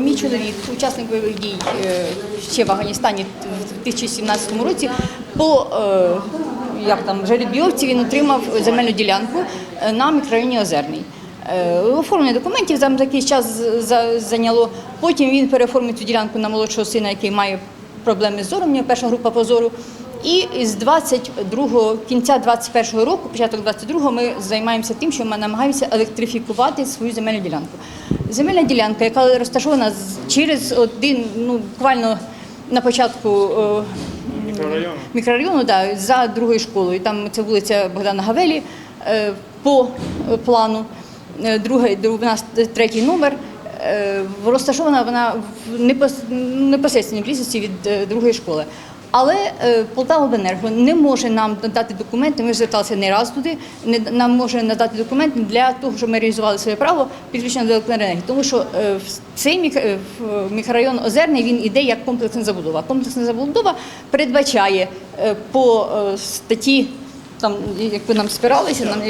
мій чоловік, учасник бойових дій е, ще в Афганістані в 2017 році, по е, як там жеребйовці він отримав земельну ділянку е, на мікрорайоні Озерний. Оформлення документів там якийсь час зайняло. Потім він переоформив цю ділянку на молодшого сина, який має проблеми з зором, у нього перша група по зору. І з 22 кінця 21 року, початок 22 ми займаємося тим, що ми намагаємося електрифікувати свою земельну ділянку. Земельна ділянка, яка розташована через один, ну буквально на початку е, Мікрорайону. мікрорайону, да, за другою школою. Там це вулиця Богдана Гавелі е, по плану. Е, Другий, у нас третій номер. Е, Розташована вона в непос- непосередній близькості від е, другої школи. Але е, Полтавобенерго не може нам надати документи. Ми зверталися не раз туди. Не нам може надати документи для того, щоб ми реалізували своє право підключення до електроенергії. Тому що цей мікрорайон Озерний він іде як комплексна забудова. Комплексна забудова передбачає по статті. Там, як ви нам спиралися, нам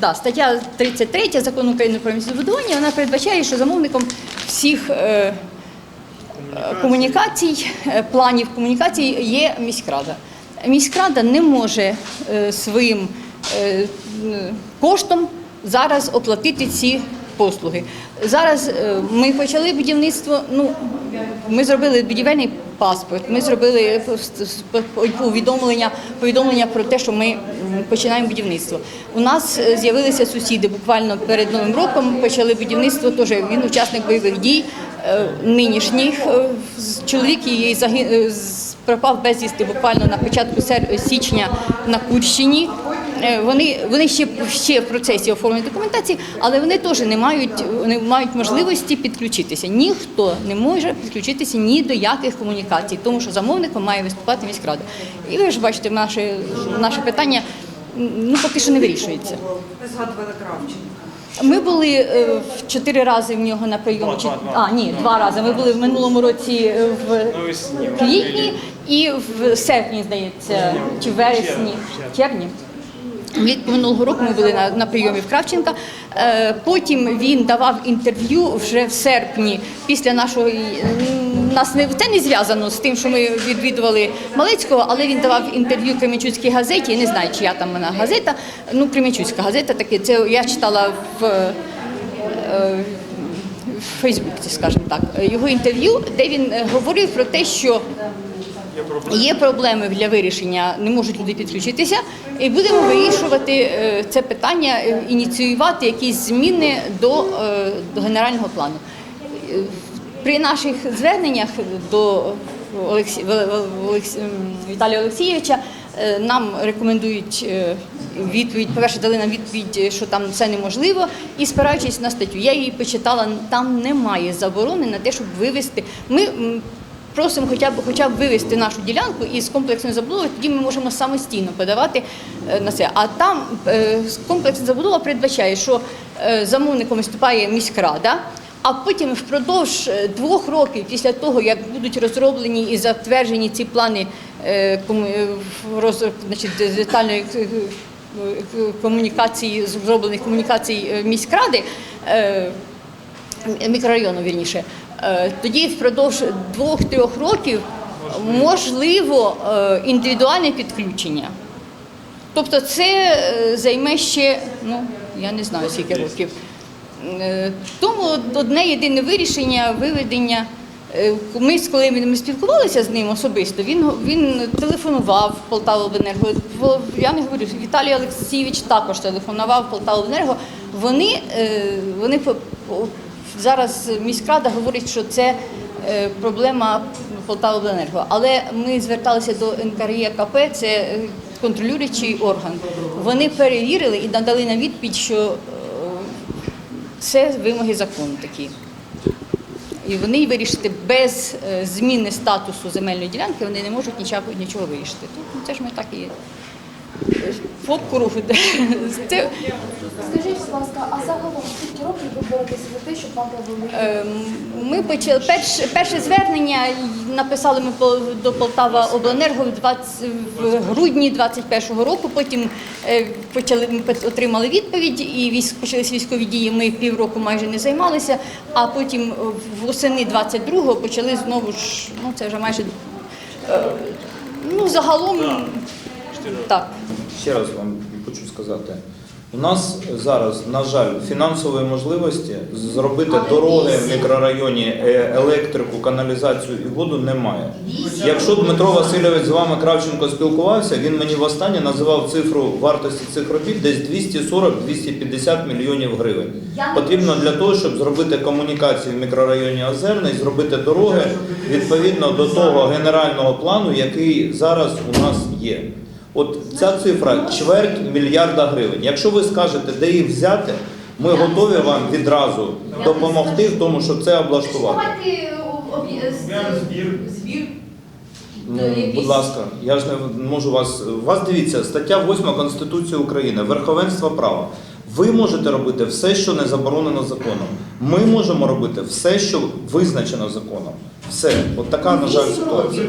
да, стаття 33 закону України про містобудування, вона передбачає, що замовником всіх е, е, комунікацій, е, планів комунікацій є міськрада. Міськрада не може е, своїм е, коштом зараз оплатити ці послуги. Зараз е, ми почали будівництво. Ну ми зробили будівельний паспорт. Ми зробили повідомлення, повідомлення про те, що ми починаємо будівництво. У нас е, з'явилися сусіди буквально перед новим роком. Почали будівництво. Теж він учасник бойових дій е, нинішніх. Е, Чоловік її загин... е, з- пропав безвісти буквально на початку січня на Курщині. Е, Вони, вони ще, ще в процесі оформлення документації, але вони теж не мають, не мають можливості підключитися. Ніхто не може підключитися ні до яких комунікацій, тому що замовником має виступати міськрада. І ви ж бачите, наше, наше питання ну, поки що не вирішується. Ви згадували Кравченка. Ми були е, в чотири рази в нього на прийомі. Два, Чи-. А, ні, два рази. Ми були в минулому році е, в квітні і в серпні, здається, чи в вересні, в червні. Від минулого року ми були на, на прийомі в Кравченка. Е, потім він давав інтерв'ю вже в серпні після нашого нас не це не зв'язано з тим, що ми відвідували Малецького, але він давав інтерв'ю Кременчуцькій газеті. Не знаю, чия там вона газета. Ну, Кременчуцька газета таке. Це я читала в. е, Фейсбуці, скажімо так, його інтерв'ю, де він е, говорив про те, що є проблеми для вирішення, не можуть люди підключитися, і будемо вирішувати е, це питання, е, ініціювати якісь зміни до, е, до генерального плану. При наших зверненнях до Олексі... Віталія Олексійовича нам рекомендують відповідь. По-перше, дали нам відповідь, що там це неможливо, і спираючись на статтю, я її почитала. Там немає заборони на те, щоб вивести. Ми просимо хоча б хоча б вивести нашу ділянку із комплексної забудови, тоді ми можемо самостійно подавати е, на це. А там е, комплексна забудова передбачає, що е, замовником виступає міськрада. А потім впродовж двох років після того, як будуть розроблені і затверджені ці плани значить, детальної комунікації, зроблених комунікацій міськради, мікрорайону вірніше, тоді впродовж двох-трьох років можливо е, індивідуальне підключення. Тобто це е, займе ще, ну я не знаю скільки років. Е, Тому одне єдине вирішення виведення. е, Ми коли ми спілкувалися з ним особисто, він, він телефонував в Полтавобенерго. Я не говорю, Віталій Олексійович також телефонував в Полтавобенерго. Вони, е, вони зараз міськрада говорить, що це е, проблема Полтавобенерго. Але ми зверталися до НКРЄКП, це е, контролюючий орган. Вони перевірили і надали нам відповідь, що е, це вимоги закону такі. І вони вирішити без зміни статусу земельної ділянки, вони не можуть нічого, нічого вирішити. Тому це ж ми так і е, ФОП Скажіть, будь ласка, а загалом скільки років ви боретеся за те, щоб вам провели? Ем, Ми почали перше, перше звернення написали ми до Полтава Обленерго в 20, в грудні 21-го року. Потім е, почали ми отримали відповідь, і військ почалися військові дії. Ми півроку майже не займалися. А потім е, восени 22-го почали знову ж. Ну це вже майже е, ну загалом так. Ще раз вам хочу сказати. У нас зараз, на жаль, фінансової можливості зробити дороги в мікрорайоні, е, електрику, каналізацію і воду немає. Якщо Дмитро Васильович з вами Кравченко спілкувався, він мені востаннє називав цифру вартості цих робіт десь 240-250 мільйонів гривень. Потрібно для того, щоб зробити комунікації в мікрорайоні Озерний, зробити дороги відповідно до того генерального плану, який зараз у нас є. От ця цифра чверть мільярда гривень. Якщо ви скажете, де їх взяти, ми готові вам відразу допомогти в тому, щоб це облаштувати. Ну, будь ласка, я ж не можу вас. Вас дивіться, стаття 8 Конституції України, верховенство права. Ви можете робити все, що не заборонено законом. Ми можемо робити все, що визначено законом. Все, от така, на жаль, ситуація.